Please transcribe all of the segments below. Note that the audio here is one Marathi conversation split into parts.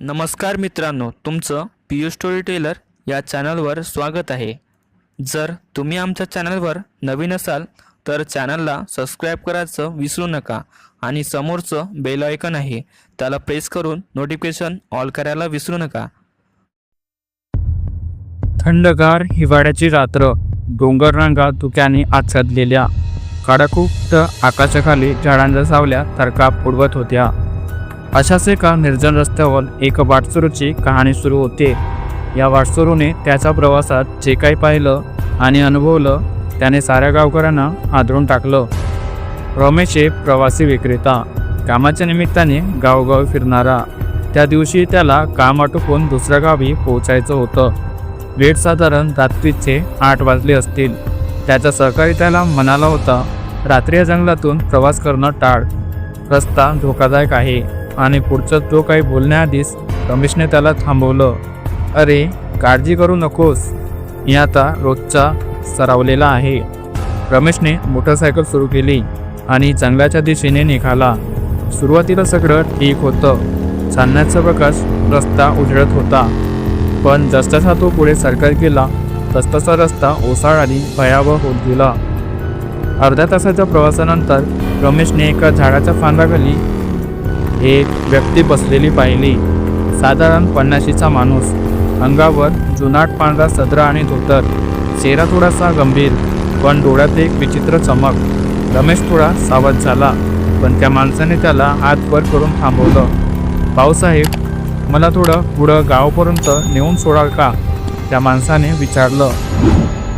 नमस्कार मित्रांनो तुमचं पी यू स्टोरी टेलर या चॅनलवर स्वागत आहे. जर तुम्ही आमच्या चॅनलवर नवीन असाल तर चॅनलला सबस्क्राईब करायचं विसरू नका आणि समोरचं बेल आयकन आहे त्याला प्रेस करून नोटिफिकेशन ऑल करायला विसरू नका. थंडगार हिवाळ्याची रात्र डोंगररांगा धुक्याने आच्छादलेल्या काडाकुप्त आकाशाखाली झाडांच्या सावल्या थरकाप उडवत होत्या. अशाच एका निर्जन रस्त्यावर एक वाटसरूची कहाणी सुरू होते. या वाटसरूने त्याच्या प्रवासात जे काही पाहिलं आणि अनुभवलं त्याने साऱ्या गावकऱ्यांना आदरून टाकलं. रमेश हे प्रवासी विक्रेता कामाच्या निमित्ताने गावोगावी फिरणारा. त्या दिवशी त्याला काम आटोपून दुसऱ्या गावी पोहोचायचं होतं. वेळ साधारण रात्रीचे आठ वाजले असतील. त्याचा सहकारी त्याला म्हणाला होता रात्री या जंगलातून प्रवास करणं टाळ. रस्ता धोकादायक आहे. आणि पुढचं जो काही बोलण्याआधीच रमेशने त्याला थांबवलं. अरे काळजी करू नकोस. मी आता रोजचा सरावलेला आहे. रमेशने मोटरसायकल सुरू केली आणि जंगलाच्या दिशेने निघाला. सुरुवातीला सगळं ठीक होतं. चालण्याचा प्रकाश रस्ता उजळत होता. पण जसजसा तो पुढे सरकार गेला तसतसा रस्ता ओसाळ आणि भयावह होत गेला. अर्ध्या तासाच्या प्रवासानंतर रमेशने एका झाडाच्या फांदाखाली एक व्यक्ती बसलेली पाहिली. साधारण पन्नाशीचा माणूस. अंगावर जुनाट पांढरा सदरा आणि धोतर. चेहरा थोडासा गंभीर पण डोळ्यात एक विचित्र चमक. रमेश थोडा सावध झाला पण त्या माणसाने त्याला हात वर करून थांबवलं. भाऊसाहेब मला थोडं पुढं गावापर्यंत नेऊन सोडाल का? त्या माणसाने विचारलं.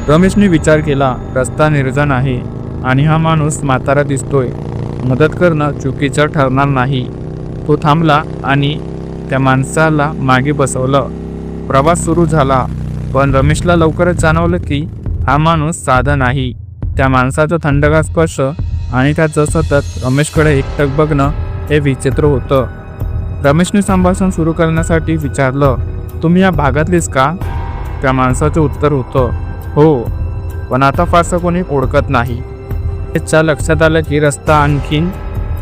रमेशने विचार केला रस्ता निर्जन आहे आणि हा माणूस म्हातारा दिसतोय. मदत करणं चुकीचं ठरणार नाही. तो थांबला आणि त्या माणसाला मागे बसवलं. प्रवास सुरू झाला पण रमेशला लवकरच जाणवलं की हा माणूस साधा नाही. त्या माणसाचं थंडगार स्पर्श आणि त्याचं सतत रमेशकडे एकटक बघणं हे विचित्र होतं. रमेशने संभाषण सुरू करण्यासाठी विचारलं तुम्ही या भागातलीच का? त्या माणसाचं उत्तर होतं हो पण आता फारसं कोणी ओळखत नाही. त्याच्या लक्षात आलं की रस्ता आणखीन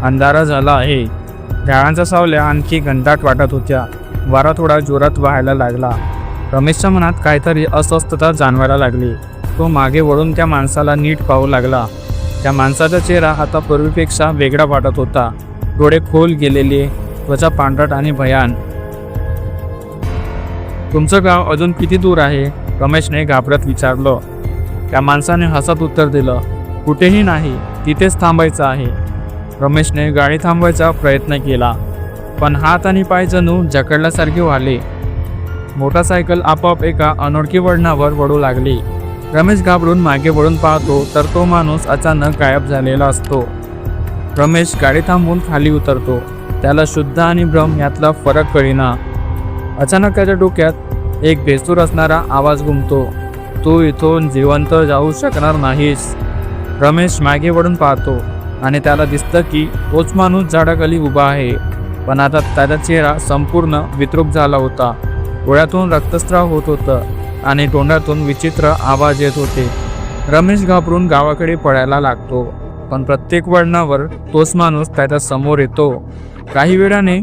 अंधारा झाला आहे. झाडांच्या सावल्या आणखी घंटाट वाटत होत्या. वारा थोडा जोरात व्हायला लागला. रमेशच्या मनात काहीतरी अस्वस्थता जाणवायला लागली. तो मागे वळून त्या माणसाला नीट पाहू लागला. त्या माणसाचा चेहरा आता पूर्वीपेक्षा वेगळा वाटत होता. डोळे खोल गेलेले त्वचा पांढरट आणि भयान. तुमचं गाव अजून किती दूर आहे? रमेशने घाबरत विचारलं. त्या माणसाने हसत उत्तर दिलं. कुठेही नाही. तिथेच थांबायचं आहे. रमेशने गाडी थांबवायचा प्रयत्न केला पण हात आणि पाय जणू जकडल्यासारखे व्हाले मोटारसायकल आपोआप एका अनोळखी वळणावर वळू लागली. रमेश घाबरून मागे वळून पाहतो तर तो माणूस अचानक गायब झालेला असतो. रमेश गाडी थांबवून खाली उतरतो. त्याला शुद्ध आणि भ्रम यातला फरक कळीना. अचानक त्याच्या डोक्यात एक बेसूर असणारा आवाज घुमतो. तू इथून जिवंत जाऊ शकणार नाहीस. रमेश मागे वळून पाहतो. आणि त्याला दिसतं की तोच माणूस झाडाखाली उभा आहे. पण आता त्याचा चेहरा संपूर्ण विद्रूप झाला होता. डोळ्यातून रक्तस्राव होत होतं आणि तोंडातून विचित्र आवाज येत होते. रमेश घाबरून गावाकडे पळायला लागतो पण प्रत्येक वळणावर तोच माणूस त्याच्यासमोर येतो. काही वेळाने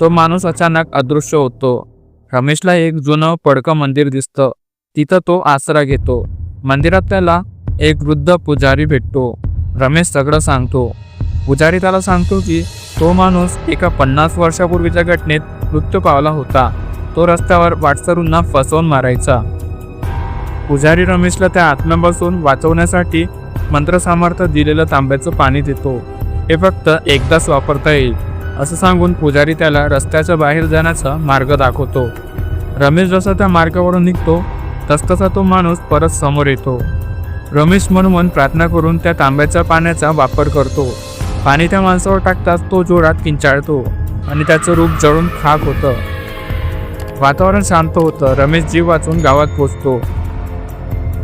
तो माणूस अचानक अदृश्य होतो. रमेशला एक जुनं पडकं मंदिर दिसतं. तिथं तो आसरा घेतो. मंदिरात त्याला एक वृद्ध पुजारी भेटतो. रमेश सगळं सांगतो. पुजारी त्याला सांगतो की तो माणूस एका पन्नास वर्षापूर्वीच्या घटनेत मृत्यू पावला होता. तो रस्त्यावर वाटसरूंना फसवून मारायचा. पुजारी रमेशला त्या आत्म्यापासून वाचवण्यासाठी मंत्रसामर्थ्य दिलेलं तांब्याचं पाणी देतो. हे फक्त एकदाच वापरता येईल असं सांगून पुजारी त्याला रस्त्याच्या बाहेर जाण्याचा मार्ग दाखवतो. रमेश जसा त्या मार्गावरून निघतो तसतसा तो माणूस परत समोर येतो. रमेश मनोमन प्रार्थना करून त्या तांब्याच्या पाण्याचा वापर करतो. पाणी त्या माणसावर टाकताच तो जोरात किंचाळतो आणि त्याचं रूप जळून खाक होतं. वातावरण शांत होतं. रमेश जीव वाचून गावात पोचतो.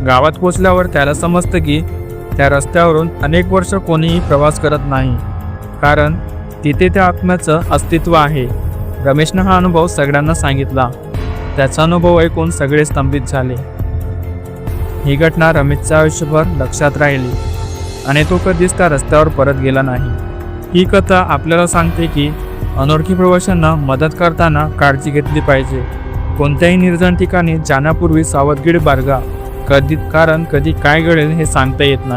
गावात पोचल्यावर त्याला समजतं की त्या रस्त्यावरून अनेक वर्ष कोणीही प्रवास करत नाही. कारण तिथे त्या आत्म्याचं अस्तित्व आहे. रमेशनं हा अनुभव सगळ्यांना सांगितला. त्याचा अनुभव ऐकून सगळे स्तंभित झाले. ही घटना रमेशच्या आयुष्यभर लक्षात राहिली आणि तो कधीच त्या रस्त्यावर परत गेला नाही. ही कथा आपल्याला सांगते की अनोळखी प्रवाशांना मदत करताना काळजी घेतली पाहिजे. कोणत्याही निर्जन ठिकाणी जाण्यापूर्वी सावधगिरी बाळगा. कधी कारण कधी काय घडेल हे सांगता येत नाही.